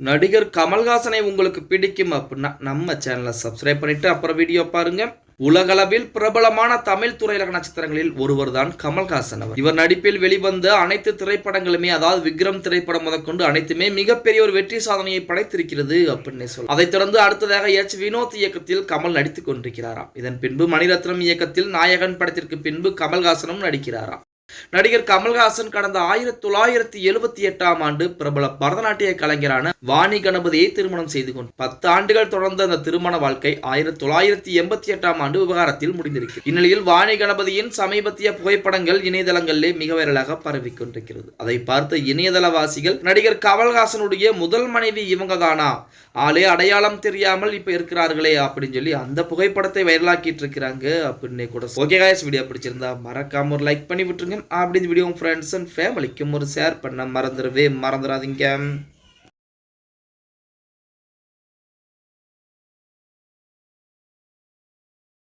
நடிகர் கமல்ஹாசனை உங்களுக்கு பிடிக்கும் அப்படின்னா நம்ம சேனலை சப்ஸ்கிரைப் பண்ணிட்டு அப்புறம் வீடியோ பாருங்க. உலகளவில் பிரபலமான தமிழ் திரையுலக நட்சத்திரங்களில் ஒருவர் தான் கமல்ஹாசன் அவர். இவர் நடிப்பில் வெளிவந்த அனைத்து திரைப்படங்களுமே அதாவது விக்ரம் திரைப்படம் முதற்கொண்டு அனைத்துமே மிகப்பெரிய ஒரு வெற்றி சாதனையை படைத்திருக்கிறது அப்படின்னு சொல்ல அதைத் தொடர்ந்து அடுத்ததாக எச். வினோத் இயக்கத்தில் கமல் நடித்துக் கொண்டிருக்கிறாராம். இதன் பின்பு மணிரத்னம் இயக்கத்தில் நாயகன் படத்திற்கு பின்பு கமல்ஹாசனும் நடிக்கிறாராம். நடிகர் கமல்ஹாசன் கடந்த ஆயிரத்தி தொள்ளாயிரத்தி எழுபத்தி எட்டாம் ஆண்டு பிரபல பரதநாட்டிய கலைஞரான வாணி கணபதியை திருமணம் செய்து கொண்டு பத்து ஆண்டுகள் தொடர்ந்த அந்த திருமண வாழ்க்கை ஆயிரத்தி தொள்ளாயிரத்தி எண்பத்தி எட்டாம் ஆண்டு விவகாரத்தில் முடிந்திருக்கிறது. இந்நிலையில் வாணி கணபதியின் சமீபத்திய புகைப்படங்கள் இணையதளங்களிலே மிக வைரலாக பரவிக் கொண்டிருக்கிறது. அதை பார்த்த இணையதளவாசிகள் நடிகர் கமல்ஹாசனுடைய முதல் மனைவி இவங்க தானா ஆளே அடையாளம் தெரியாமல் இப்ப இருக்கிறார்களே அப்படின்னு சொல்லி அந்த புகைப்படத்தை வைரலாக்கிட்டு இருக்கிறாங்க அப்படின்னு கூட ஓகே காய்ஸ் வீடியோ பிடிச்சிருந்தா மறக்காம ஒரு லைக் பண்ணி விட்டுருங்க. அப்படி இந்த வீடியோ ஃப்ரெண்ட்ஸ் அண்ட் ஃபேமிலிக்கும் ஒரு ஷேர் பண்ண மறந்துடவே மறந்துடாதீங்க.